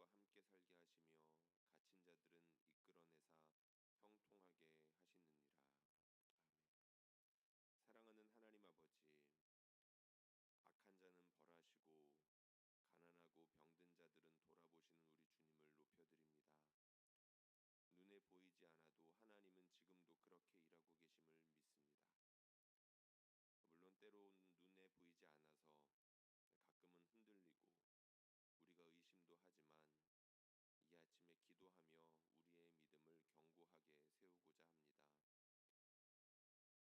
함께 살게 하시며 갇힌 자들은 이끌어내사 형통하게 하시느니라. 아멘. 사랑하는 하나님 아버지, 악한 자는 벌하시고 가난하고 병든 자들은 돌아보시는 우리 주님을 높여드립니다. 눈에 보이지 않아도 하나님은 지금도 그렇게 일하고 계심을 믿습니다. 물론 때로는 눈에 보이지 않아서 가끔은 흔들리고 우리가 의심도 하지만 이 아침에 기도하며 우리의 믿음을 견고하게 세우고자 합니다.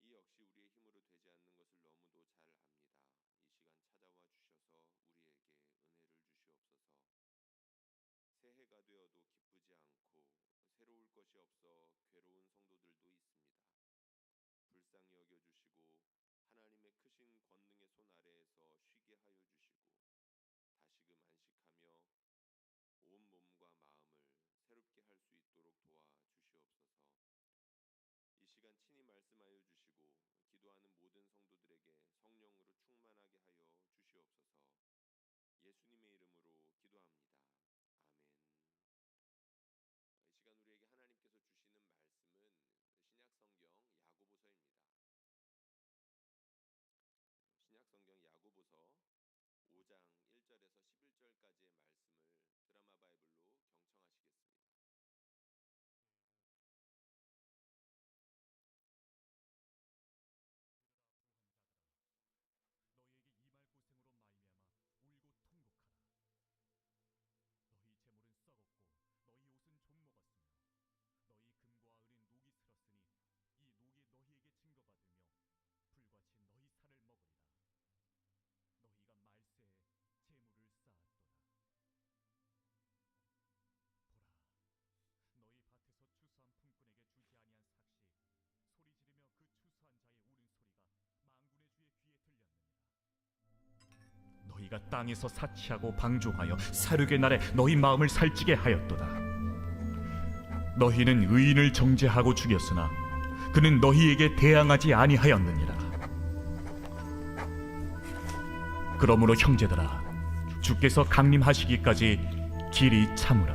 이 역시 우리의 힘으로 되지 않는 것을 너무도 잘 압니다. 이 시간 찾아와 주셔서 우리에게 은혜를 주시옵소서. 새해가 되어도 기쁘지 않고 새로울 것이 없어 괴로운 성도들도 있습니다. 불쌍히 여겨 주시고 하나님의 크신 권능의 손 아래에서 쉬게 하여 주시고 다시금 안식하며 온 몸과 마음을 새롭게 할수 있도록 도와 주시옵소서. 이 시간 친히 말씀하여 주시고 기도하는 모든 성도들에게 성령으로 너희가 땅에서 사치하고 방종하여 사륙의 날에 너희 마음을 살찌게 하였도다. 너희는 의인을 정죄하고 죽였으나 그는 너희에게 대항하지 아니하였느니라. 그러므로 형제들아 주께서 강림하시기까지 길이 참으라.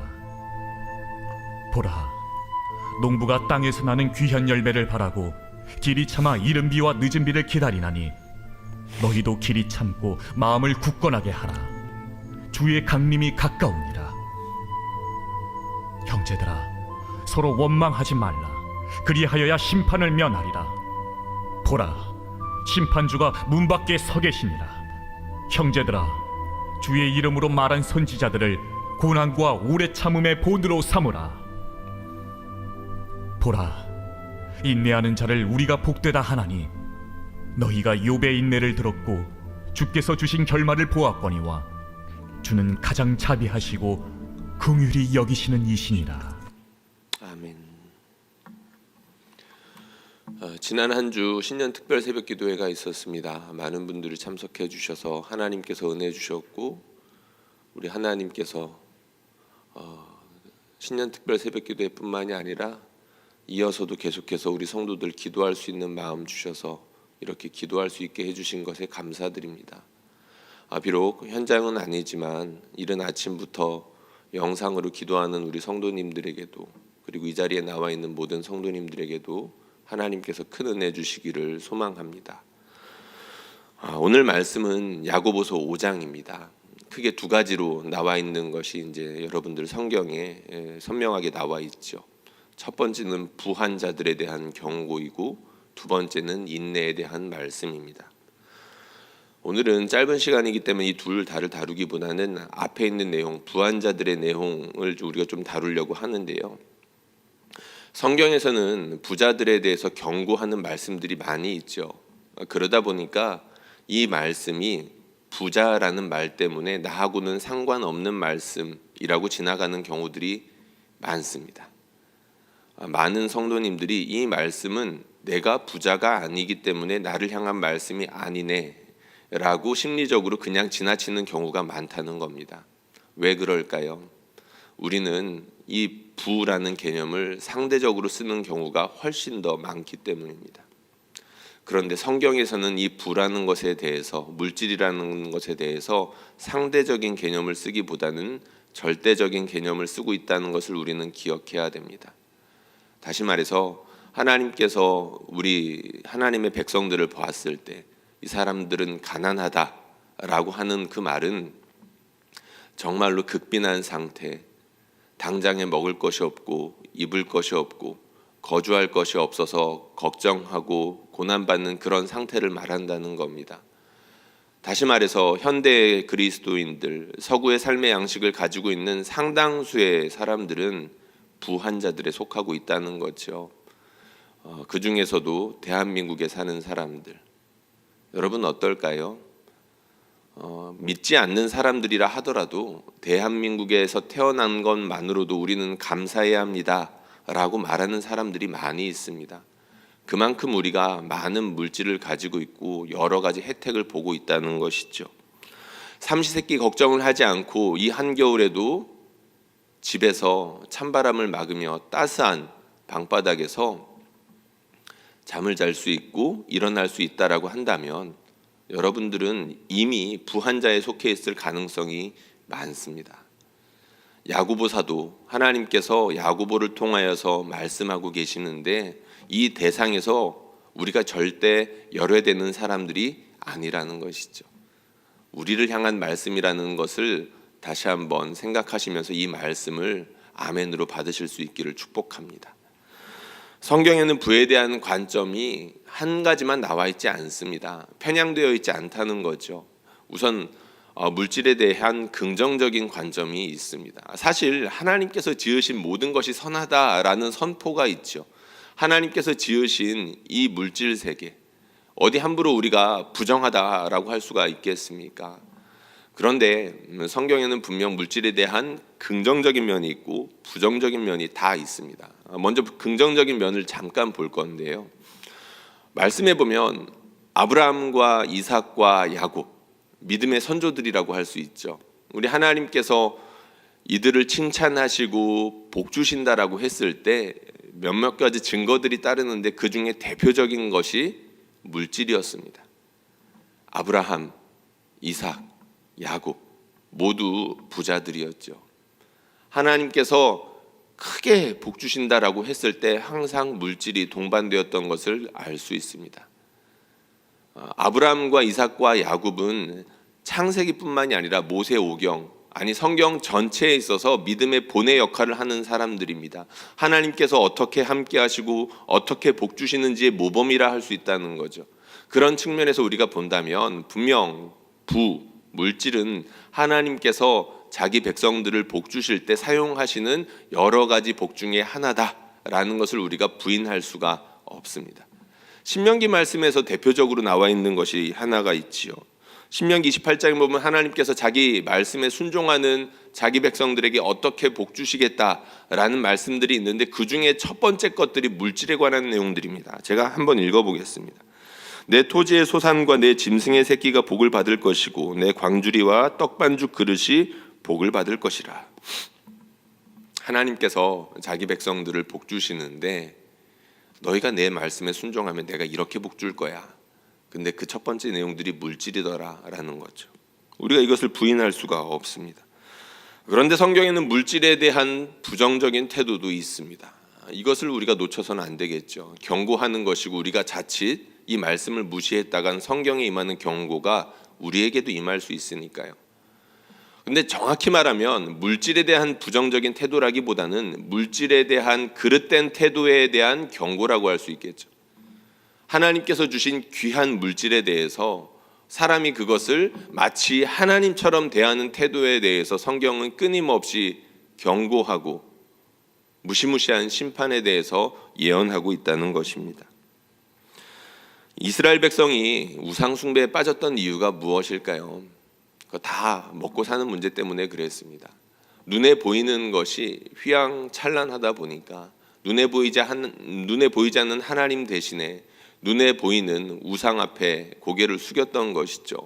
보라 농부가 땅에서 나는 귀한 열매를 바라고 길이 참아 이른 비와 늦은 비를 기다리나니 너희도 길이 참고 마음을 굳건하게 하라. 주의 강림이 가까우니라. 형제들아, 서로 원망하지 말라. 그리하여야 심판을 면하리라. 보라, 심판주가 문 밖에 서 계시니라. 형제들아, 주의 이름으로 말한 선지자들을 고난과 오래 참음의 본으로 삼으라. 보라, 인내하는 자를 우리가 복되다 하나니 너희가 욥의 인내를 들었고 주께서 주신 결말을 보았거니와 주는 가장 자비하시고 긍휼히 여기시는 이신이라 아멘. 어, 지난 한 주 신년 특별 새벽 기도회가 있었습니다. 많은 분들이 참석해 주셔서 하나님께서 은혜 주셨고 우리 하나님께서 어, 신년 특별 새벽 기도회뿐만이 아니라 이어서도 계속해서 우리 성도들 기도할 수 있는 마음 주셔서 이렇게 기도할 수 있게 해주신 것에 감사드립니다. 아, 비록 현장은 아니지만 이른 아침부터 영상으로 기도하는 우리 성도님들에게도 그리고 이 자리에 나와 있는 모든 성도님들에게도 하나님께서 큰 은혜 주시기를 소망합니다. 아, 오늘 말씀은 야고보서 5장입니다. 크게 두 가지로 나와 있는 것이 이제 여러분들 성경에 예, 선명하게 나와 있죠. 첫 번째는 부한 자들에 대한 경고이고 두 번째는 인내에 대한 말씀입니다. 오늘은 짧은 시간이기 때문에 이 둘 다를 다루기보다는 앞에 있는 내용, 부한자들의 내용을 우리가 좀 다루려고 하는데요. 성경에서는 부자들에 대해서 경고하는 말씀들이 많이 있죠. 그러다 보니까 이 말씀이 부자라는 말 때문에 나하고는 상관없는 말씀이라고 지나가는 경우들이 많습니다. 많은 성도님들이 이 말씀은 내가 부자가 아니기 때문에 나를 향한 말씀이 아니네 라고 심리적으로 그냥 지나치는 경우가 많다는 겁니다. 왜 그럴까요? 우리는 이 부라는 개념을 상대적으로 쓰는 경우가 훨씬 더 많기 때문입니다. 그런데 성경에서는 이 부라는 것에 대해서 물질이라는 것에 대해서 상대적인 개념을 쓰기보다는 절대적인 개념을 쓰고 있다는 것을 우리는 기억해야 됩니다. 다시 말해서 하나님께서 우리 하나님의 백성들을 보았을 때 이 사람들은 가난하다라고 하는 그 말은 정말로 극빈한 상태, 당장에 먹을 것이 없고 입을 것이 없고 거주할 것이 없어서 걱정하고 고난받는 그런 상태를 말한다는 겁니다. 다시 말해서 현대 그리스도인들 서구의 삶의 양식을 가지고 있는 상당수의 사람들은 부한자들에 속하고 있다는 거죠. 어, 그 중에서도 대한민국에 사는 사람들 여러분 어떨까요? 어, 믿지 않는 사람들이라 하더라도 대한민국에서 태어난 것만으로도 우리는 감사해야 합니다라고 말하는 사람들이 많이 있습니다. 그만큼 우리가 많은 물질을 가지고 있고 여러 가지 혜택을 보고 있다는 것이죠. 삼시세끼 걱정을 하지 않고 이 한겨울에도 집에서 찬바람을 막으며 따스한 방바닥에서 잠을 잘 수 있고 일어날 수 있다라고 한다면 여러분들은 이미 부한자에 속해 있을 가능성이 많습니다. 야구보사도 하나님께서 야구보를 통하여서 말씀하고 계시는데 이 대상에서 우리가 절대 열외되는 사람들이 아니라는 것이죠. 우리를 향한 말씀이라는 것을 다시 한번 생각하시면서 이 말씀을 아멘으로 받으실 수 있기를 축복합니다. 성경에는 부에 대한 관점이 한 가지만 나와 있지 않습니다. 편향되어 있지 않다는 거죠. 우선 어, 물질에 대한 긍정적인 관점이 있습니다. 사실 하나님께서 지으신 모든 것이 선하다라는 선포가 있죠. 하나님께서 지으신 이 물질 세계 어디 함부로 우리가 부정하다라고 할 수가 있겠습니까? 그런데 성경에는 분명 물질에 대한 긍정적인 면이 있고 부정적인 면이 다 있습니다. 먼저 긍정적인 면을 잠깐 볼 건데요. 말씀해 보면 아브라함과 이삭과 야곱 믿음의 선조들이라고 할 수 있죠. 우리 하나님께서 이들을 칭찬하시고 복 주신다라고 했을 때 몇몇 가지 증거들이 따르는데 그 중에 대표적인 것이 물질이었습니다. 아브라함, 이삭, 야곱 모두 부자들이었죠. 하나님께서 크게 복 주신다라고 했을 때 항상 물질이 동반되었던 것을 알 수 있습니다. 어, 아브라함과 이삭과 야곱은 창세기뿐만이 아니라 모세오경 아니 성경 전체에 있어서 믿음의 본의 역할을 하는 사람들입니다. 하나님께서 어떻게 함께 하시고 어떻게 복 주시는지의 모범이라 할 수 있다는 거죠. 그런 측면에서 우리가 본다면 분명 부 물질은 하나님께서 자기 백성들을 복 주실 때 사용하시는 여러 가지 복 중에 하나다라는 것을 우리가 부인할 수가 없습니다. 신명기 말씀에서 대표적으로 나와 있는 것이 하나가 있지요. 신명기 28장에 보면 하나님께서 자기 말씀에 순종하는 자기 백성들에게 어떻게 복 주시겠다라는 말씀들이 있는데 그 중에 첫 번째 것들이 물질에 관한 내용들입니다. 제가 한번 읽어보겠습니다. 내 토지의 소산과 내 짐승의 새끼가 복을 받을 것이고 내 광주리와 떡반죽 그릇이 복을 받을 것이라. 하나님께서 자기 백성들을 복 주시는데 너희가 내 말씀에 순종하면 내가 이렇게 복 줄 거야. 근데 그 첫 번째 내용들이 물질이더라라는 거죠. 우리가 이것을 부인할 수가 없습니다. 그런데 성경에는 물질에 대한 부정적인 태도도 있습니다. 이것을 우리가 놓쳐서는 안 되겠죠. 경고하는 것이고 우리가 자칫 이 말씀을 무시했다간 성경에 임하는 경고가 우리에게도 임할 수 있으니까요. 근데 정확히 말하면 물질에 대한 부정적인 태도라기보다는 물질에 대한 그릇된 태도에 대한 경고라고 할 수 있겠죠. 하나님께서 주신 귀한 물질에 대해서 사람이 그것을 마치 하나님처럼 대하는 태도에 대해서 성경은 끊임없이 경고하고 무시무시한 심판에 대해서 예언하고 있다는 것입니다. 이스라엘 백성이 우상 숭배에 빠졌던 이유가 무엇일까요? 다 먹고 사는 문제 때문에 그랬습니다. 눈에 보이는 것이 휘황찬란하다 보니까 눈에 보이지 않는 눈에 보이지 않는 하나님 대신에 눈에 보이는 우상 앞에 고개를 숙였던 것이죠.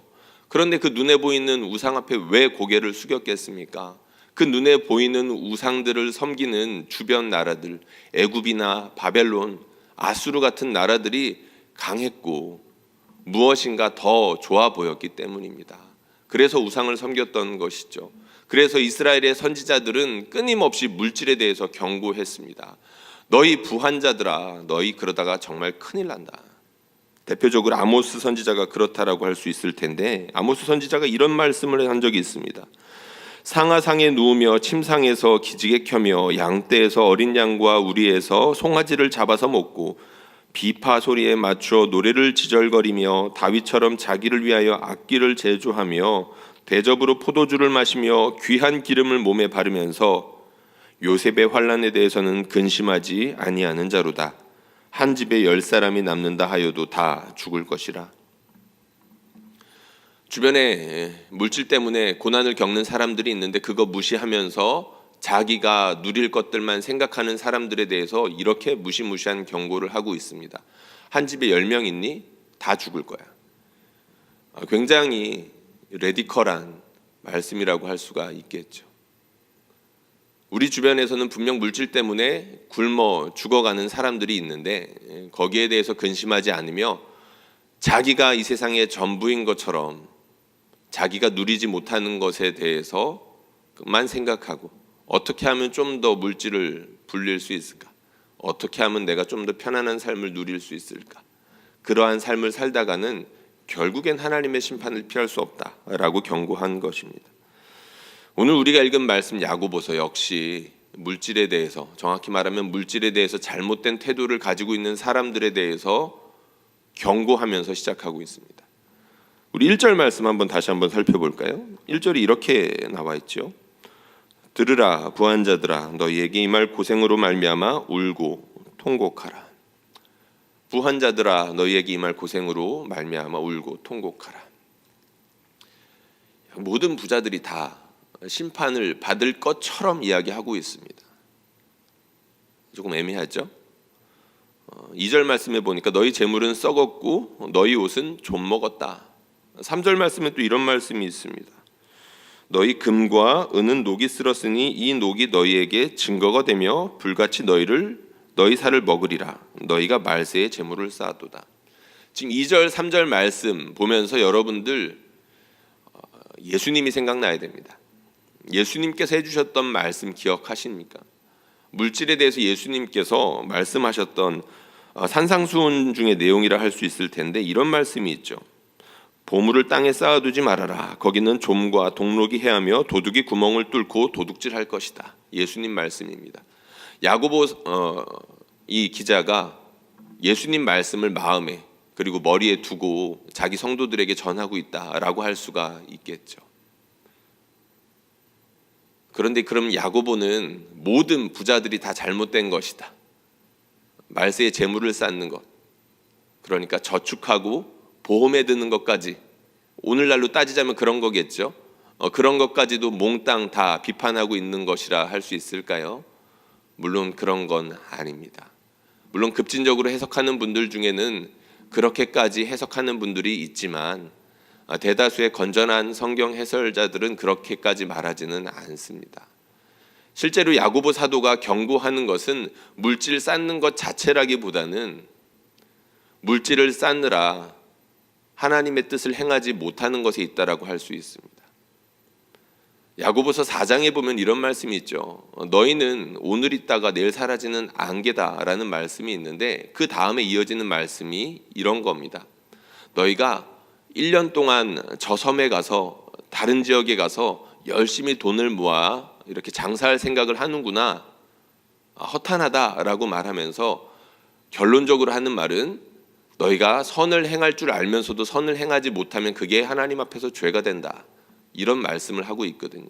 그런데 그 눈에 보이는 우상 앞에 왜 고개를 숙였겠습니까? 그 눈에 보이는 우상들을 섬기는 주변 나라들, 애굽이나 바벨론, 아수르 같은 나라들이 강했고 무엇인가 더 좋아 보였기 때문입니다. 그래서 우상을 섬겼던 것이죠. 그래서 이스라엘의 선지자들은 끊임없이 물질에 대해서 경고했습니다. 너희 부한자들아, 너희 그러다가 정말 큰일 난다. 대표적으로 아모스 선지자가 그렇다라고 할 수 있을 텐데 아모스 선지자가 이런 말씀을 한 적이 있습니다. 상하상에 누우며 침상에서 기지개 켜며 양떼에서 어린 양과 우리에서 송아지를 잡아서 먹고 비파 소리에 맞추어 노래를 지절거리며 다윗처럼 자기를 위하여 악기를 제조하며 대접으로 포도주를 마시며 귀한 기름을 몸에 바르면서 요셉의 환란에 대해서는 근심하지 아니하는 자로다. 한 집에 열 사람이 남는다 하여도 다 죽을 것이라. 주변에 물질 때문에 고난을 겪는 사람들이 있는데 그거 무시하면서 자기가 누릴 것들만 생각하는 사람들에 대해서 이렇게 무시무시한 경고를 하고 있습니다. 한 집에 열 명 있니? 다 죽을 거야. 아, 굉장히 레디컬한 말씀이라고 할 수가 있겠죠. 우리 주변에서는 분명 물질 때문에 굶어 죽어가는 사람들이 있는데 예, 거기에 대해서 근심하지 않으며 자기가 이 세상의 전부인 것처럼 자기가 누리지 못하는 것에 대해서만 생각하고 어떻게 하면 좀 더 물질을 불릴 수 있을까? 어떻게 하면 내가 좀 더 편안한 삶을 누릴 수 있을까? 그러한 삶을 살다가는 결국엔 하나님의 심판을 피할 수 없다라고 경고한 것입니다. 오늘 우리가 읽은 말씀 야고보서 역시 물질에 대해서 정확히 말하면 물질에 대해서 잘못된 태도를 가지고 있는 사람들에 대해서 경고하면서 시작하고 있습니다. 우리 1절 말씀 한번 다시 한번 살펴볼까요? 1절이 이렇게 나와 있죠. 들으라 부한자들아 너희에게 임할 고생으로 말미암아 울고 통곡하라. 부한자들아 너희에게 임할 고생으로 말미암아 울고 통곡하라. 모든 부자들이 다 심판을 받을 것처럼 이야기하고 있습니다. 조금 애매하죠? 어, 2절 말씀에 보니까 너희 재물은 썩었고 너희 옷은 좀 먹었다. 3절 말씀에 또 이런 말씀이 있습니다. 너희 금과 은은 녹이 쓸었으니 이 녹이 너희에게 증거가 되며 불같이 너희를 너희 살을 먹으리라. 너희가 말세에 재물을 쌓아도다. 지금 2절 3절 말씀 보면서 여러분들 어, 예수님이 생각나야 됩니다. 예수님께서 해주셨던 말씀 기억하십니까? 물질에 대해서 예수님께서 말씀하셨던 어, 산상수훈 중의 내용이라 할 수 있을 텐데 이런 말씀이 있죠. 보물을 땅에 쌓아두지 말아라. 거기는 좀과 동록이 해하며 도둑이 구멍을 뚫고 도둑질할 것이다. 예수님 말씀입니다. 야고보 어, 이 기자가 예수님 말씀을 마음에 그리고 머리에 두고 자기 성도들에게 전하고 있다라고 할 수가 있겠죠. 그런데 그럼 야고보는 모든 부자들이 다 잘못된 것이다. 말세에 재물을 쌓는 것. 그러니까 저축하고 보험에 드는 것까지 오늘날로 따지자면 그런 거겠죠. 어, 그런 것까지도 몽땅 다 비판하고 있는 것이라 할 수 있을까요? 물론 그런 건 아닙니다. 물론 급진적으로 해석하는 분들 중에는 그렇게까지 해석하는 분들이 있지만 아, 대다수의 건전한 성경 해설자들은 그렇게까지 말하지는 않습니다. 실제로 야고보 사도가 경고하는 것은 물질 쌓는 것 자체라기보다는 물질을 쌓느라 하나님의 뜻을 행하지 못하는 것에 있다라고 할 수 있습니다. 야고보서 4장에 보면 이런 말씀이 있죠. 어, 너희는 오늘 있다가 내일 사라지는 안개다라는 말씀이 있는데 그 다음에 이어지는 말씀이 이런 겁니다. 너희가 1년 동안 저 섬에 가서 다른 지역에 가서 열심히 돈을 모아 이렇게 장사할 생각을 하는구나. 아, 허탄하다라고 말하면서 결론적으로 하는 말은 너희가 선을 행할 줄 알면서도 선을 행하지 못하면 그게 하나님 앞에서 죄가 된다. 이런 말씀을 하고 있거든요.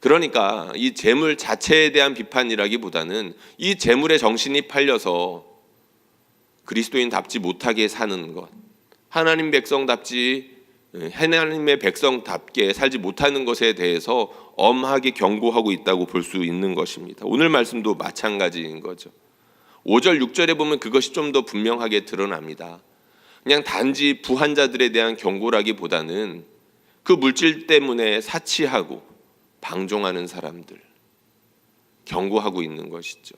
그러니까 이 재물 자체에 대한 비판이라기보다는 이 재물의 정신이 팔려서 그리스도인답지 못하게 사는 것, 하나님 백성답지 하나님의 백성답게 살지 못하는 것에 대해서 엄하게 경고하고 있다고 볼 수 있는 것입니다. 오늘 말씀도 마찬가지인 거죠. 5절 6절에 보면 그것이 좀 더 분명하게 드러납니다. 그냥 단지 부한자들에 대한 경고라기보다는 그 물질 때문에 사치하고 방종하는 사람들 경고하고 있는 것이죠.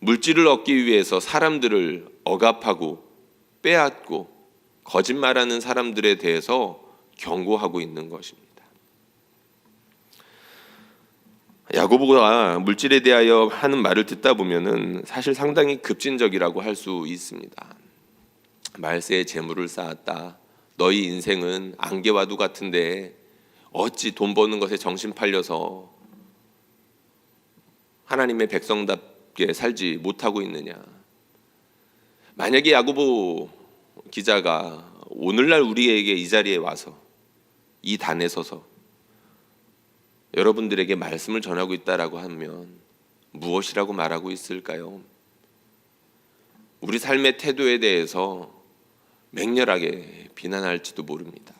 물질을 얻기 위해서 사람들을 억압하고 빼앗고 거짓말하는 사람들에 대해서 경고하고 있는 것입니다. 야고보가 물질에 대하여 하는 말을 듣다 보면은 사실 상당히 급진적이라고 할 수 있습니다. 말세에 재물을 쌓았다. 너희 인생은 안개와도 같은데 어찌 돈 버는 것에 정신 팔려서 하나님의 백성답게 살지 못하고 있느냐. 만약에 야고보 기자가 오늘날 우리에게 이 자리에 와서 이 단에 서서 여러분들에게 말씀을 전하고 있다라고 하면 무엇이라고 말하고 있을까요? 우리 삶의 태도에 대해서 맹렬하게 비난할지도 모릅니다.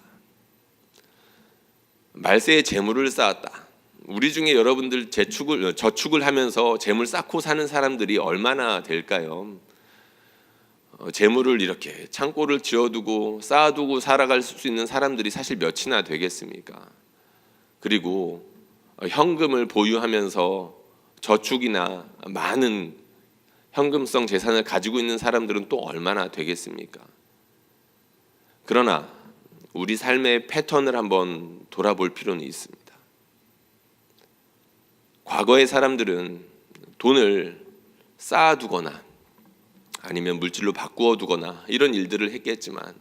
말세에 재물을 쌓았다. 우리 중에 여러분들 재축을 저축을 하면서 재물 쌓고 사는 사람들이 얼마나 될까요? 어, 재물을 이렇게 창고를 지어두고 쌓아두고 살아갈 수 있는 사람들이 사실 몇이나 되겠습니까? 그리고 어, 현금을 보유하면서 저축이나 많은 현금성 재산을 가지고 있는 사람들은 또 얼마나 되겠습니까? 그러나 우리 삶의 패턴을 한번 돌아볼 필요는 있습니다. 과거의 사람들은 돈을 쌓아두거나 아니면 물질로 바꾸어 두거나 이런 일들을 했겠지만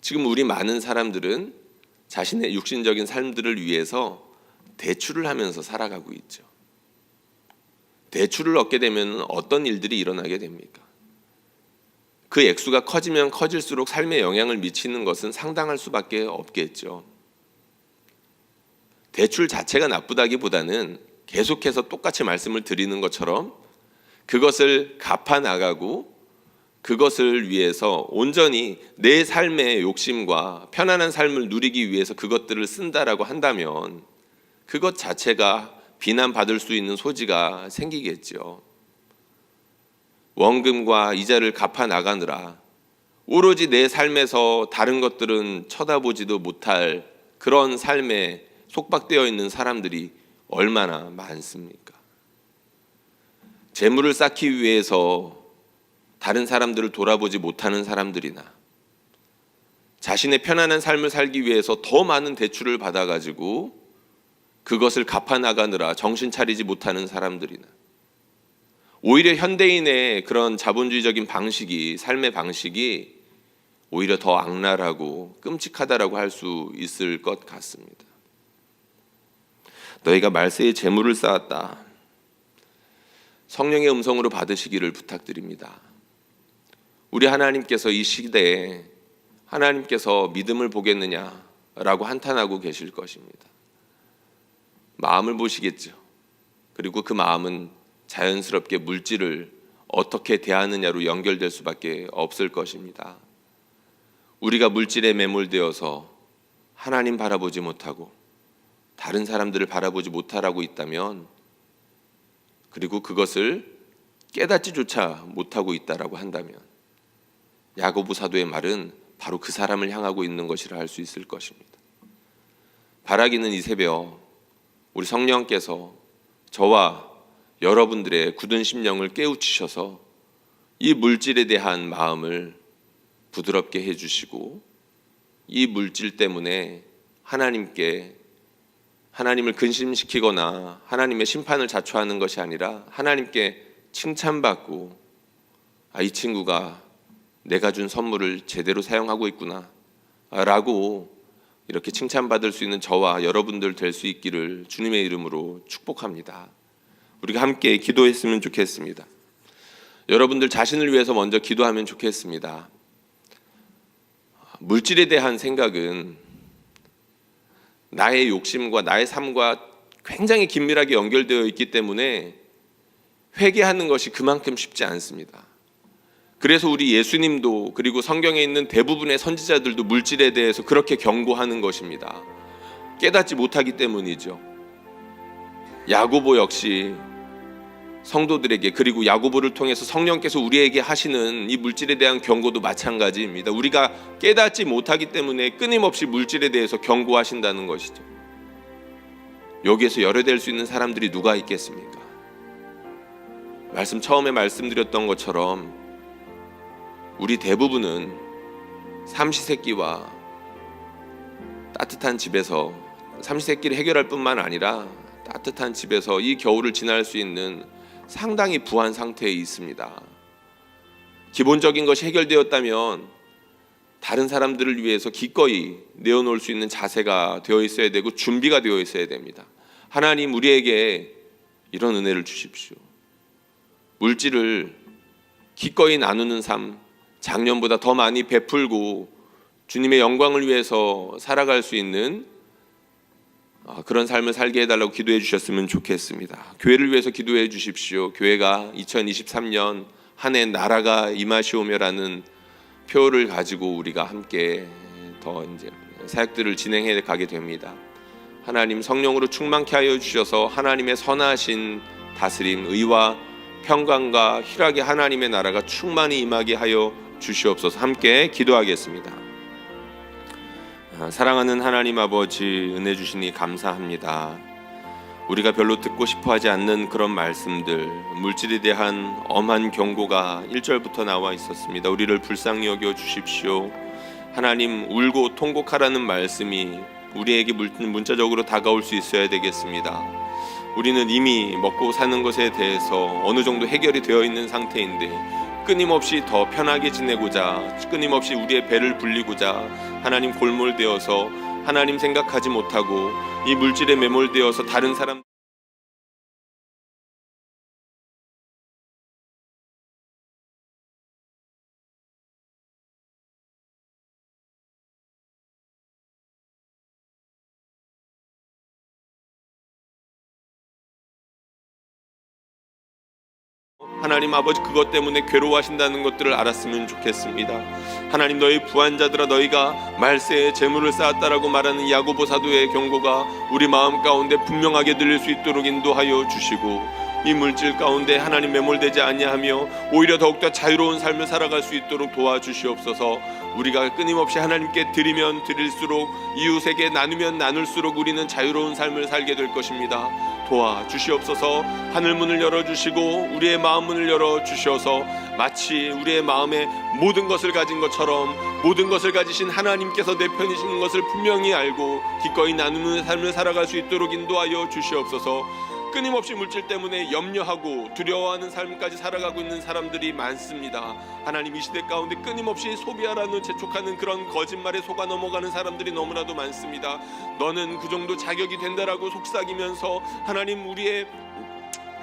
지금 우리 많은 사람들은 자신의 육신적인 삶들을 위해서 대출을 하면서 살아가고 있죠. 대출을 얻게 되면 어떤 일들이 일어나게 됩니까? 그 액수가 커지면 커질수록 삶에 영향을 미치는 것은 상당할 수밖에 없겠죠. 대출 자체가 나쁘다기보다는 계속해서 똑같이 말씀을 드리는 것처럼 그것을 갚아 나가고 그것을 위해서 온전히 내 삶의 욕심과 편안한 삶을 누리기 위해서 그것들을 쓴다라고 한다면 그것 자체가 비난받을 수 있는 소지가 생기겠죠. 원금과 이자를 갚아 나가느라 오로지 내 삶에서 다른 것들은 쳐다보지도 못할 그런 삶에 속박되어 있는 사람들이 얼마나 많습니까? 재물을 쌓기 위해서 다른 사람들을 돌아보지 못하는 사람들이나 자신의 편안한 삶을 살기 위해서 더 많은 대출을 받아가지고 그것을 갚아 나가느라 정신 차리지 못하는 사람들이나 오히려 현대인의 그런 자본주의적인 방식이 삶의 방식이 오히려 더 악랄하고 끔찍하다라고 할 수 있을 것 같습니다. 너희가 말세에 재물을 쌓았다. 성령의 음성으로 받으시기를 부탁드립니다. 우리 하나님께서 이 시대에 하나님께서 믿음을 보겠느냐라고 한탄하고 계실 것입니다. 마음을 보시겠죠. 그리고 그 마음은 자연스럽게 물질을 어떻게 대하느냐로 연결될 수밖에 없을 것입니다. 우리가 물질에 매몰되어서 하나님 바라보지 못하고 다른 사람들을 바라보지 못하라고 있다면 그리고 그것을 깨닫지조차 못하고 있다라고 한다면 야고보 사도의 말은 바로 그 사람을 향하고 있는 것이라 할 수 있을 것입니다. 바라기는 이 새벽 우리 성령께서 저와 여러분들의 굳은 심령을 깨우치셔서 이 물질에 대한 마음을 부드럽게 해주시고 이 물질 때문에 하나님께 하나님을 근심시키거나 하나님의 심판을 자초하는 것이 아니라 하나님께 칭찬받고 아, 이 친구가 내가 준 선물을 제대로 사용하고 있구나 라고 이렇게 칭찬받을 수 있는 저와 여러분들 될 수 있기를 주님의 이름으로 축복합니다. 우리가 함께 기도했으면 좋겠습니다. 여러분들 자신을 위해서 먼저 기도하면 좋겠습니다. 물질에 대한 생각은 나의 욕심과 나의 삶과 굉장히 긴밀하게 연결되어 있기 때문에 회개하는 것이 그만큼 쉽지 않습니다. 그래서 우리 예수님도 그리고 성경에 있는 대부분의 선지자들도 물질에 대해서 그렇게 경고하는 것입니다. 깨닫지 못하기 때문이죠. 야고보 역시 성도들에게 그리고 야고보를 통해서 성령께서 우리에게 하시는 이 물질에 대한 경고도 마찬가지입니다. 우리가 깨닫지 못하기 때문에 끊임없이 물질에 대해서 경고하신다는 것이죠. 여기에서 열애될 수 있는 사람들이 누가 있겠습니까? 말씀 처음에 말씀드렸던 것처럼 우리 대부분은 삼시세끼와 따뜻한 집에서 삼시세끼를 해결할 뿐만 아니라 따뜻한 집에서 이 겨울을 지날 수 있는 상당히 부한 상태에 있습니다. 기본적인 것이 해결되었다면 다른 사람들을 위해서 기꺼이 내어놓을 수 있는 자세가 되어 있어야 되고 준비가 되어 있어야 됩니다. 하나님 우리에게 이런 은혜를 주십시오. 물질을 기꺼이 나누는 삶, 작년보다 더 많이 베풀고 주님의 영광을 위해서 살아갈 수 있는 아, 그런 삶을 살게 해달라고 기도해 주셨으면 좋겠습니다. 교회를 위해서 기도해 주십시오. 교회가 2023년 한 해 나라가 임하시오며라는 표를 가지고 우리가 함께 더 이제 사역들을 진행해 가게 됩니다. 하나님 성령으로 충만케 하여 주셔서 하나님의 선하신 다스림, 의와 평강과 희락의 하나님의 나라가 충만히 임하게 하여 주시옵소서. 함께 기도하겠습니다. 아, 사랑하는 하나님 아버지 은혜 주시니 감사합니다. 우리가 별로 듣고 싶어 하지 않는 그런 말씀들, 물질에 대한 엄한 경고가 1절부터 나와 있었습니다. 우리를 불쌍히 여겨 주십시오. 하나님 울고 통곡하라는 말씀이 우리에게 물- 문자적으로 다가올 수 있어야 되겠습니다. 우리는 이미 먹고 사는 것에 대해서 어느 정도 해결이 되어 있는 상태인데 끊임없이 더 편하게 지내고자 끊임없이 우리의 배를 불리고자 하나님 골몰되어서 하나님 생각하지 못하고 이 물질에 매몰되어서 다른 사람 하나님 아버지 그것 때문에 괴로워하신다는 것들을 알았으면 좋겠습니다. 하나님 너희 부한자들아 너희가 말세에 재물을 쌓았다라고 말하는 야고보 사도의 경고가 우리 마음 가운데 분명하게 들릴 수 있도록 인도하여 주시고 이 물질 가운데 하나님 매몰되지 아니하며 오히려 더욱더 자유로운 삶을 살아갈 수 있도록 도와주시옵소서. 우리가 끊임없이 하나님께 드리면 드릴수록 이웃에게 나누면 나눌수록 우리는 자유로운 삶을 살게 될 것입니다. 도와 주시옵소서. 하늘 문을 열어 주시고 우리의 마음 문을 열어 주셔서 마치 우리의 마음에 모든 것을 가진 것처럼 모든 것을 가지신 하나님께서 내 편이신 것을 분명히 알고 기꺼이 나누는 삶을 살아갈 수 있도록 인도하여 주시옵소서. 끊임없이 물질 때문에 염려하고 두려워하는 삶까지 살아가고 있는 사람들이 많습니다. 하나님 이 시대 가운데 끊임없이 소비하라는 재촉하는 그런 거짓말에 속아 넘어가는 사람들이 너무나도 많습니다. 너는 그 정도 자격이 된다라고 속삭이면서 하나님 우리의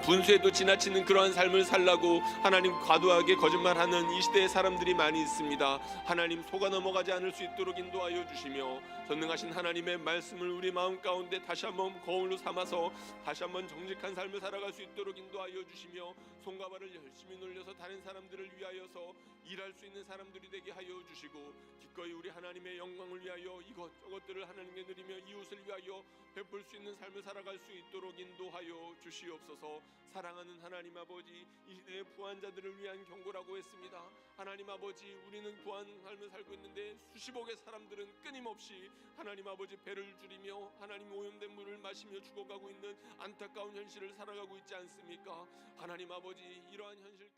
분수에도 지나치는 그러한 삶을 살라고 하나님 과도하게 거짓말하는 이 시대의 사람들이 많이 있습니다. 하나님 속아 넘어가지 않을 수 있도록 인도하여 주시며 전능하신 하나님의 말씀을 우리 마음 가운데 다시 한번 거울로 삼아서 다시 한번 정직한 삶을 살아갈 수 있도록 인도하여 주시며 손과 발을 열심히 놀려서 다른 사람들을 위하여서 일할 수 있는 사람들이 되게 하여 주시고 기꺼이 우리 하나님의 영광을 위하여 이것저것들을 하나님께 드리며 이웃을 위하여 베풀 수 있는 삶을 살아갈 수 있도록 인도하여 주시옵소서. 사랑하는 하나님 아버지, 이 시대의 부한 자들을 위한 경고라고 했습니다. 하나님 아버지, 우리는 부한 삶을 살고 있는데 수십억의 사람들은 끊임없이 하나님 아버지 배를 줄이며 하나님 오염된 물을 마시며 죽어가고 있는 안타까운 현실을 살아가고 있지 않습니까? 하나님 아버지, 이러한 현실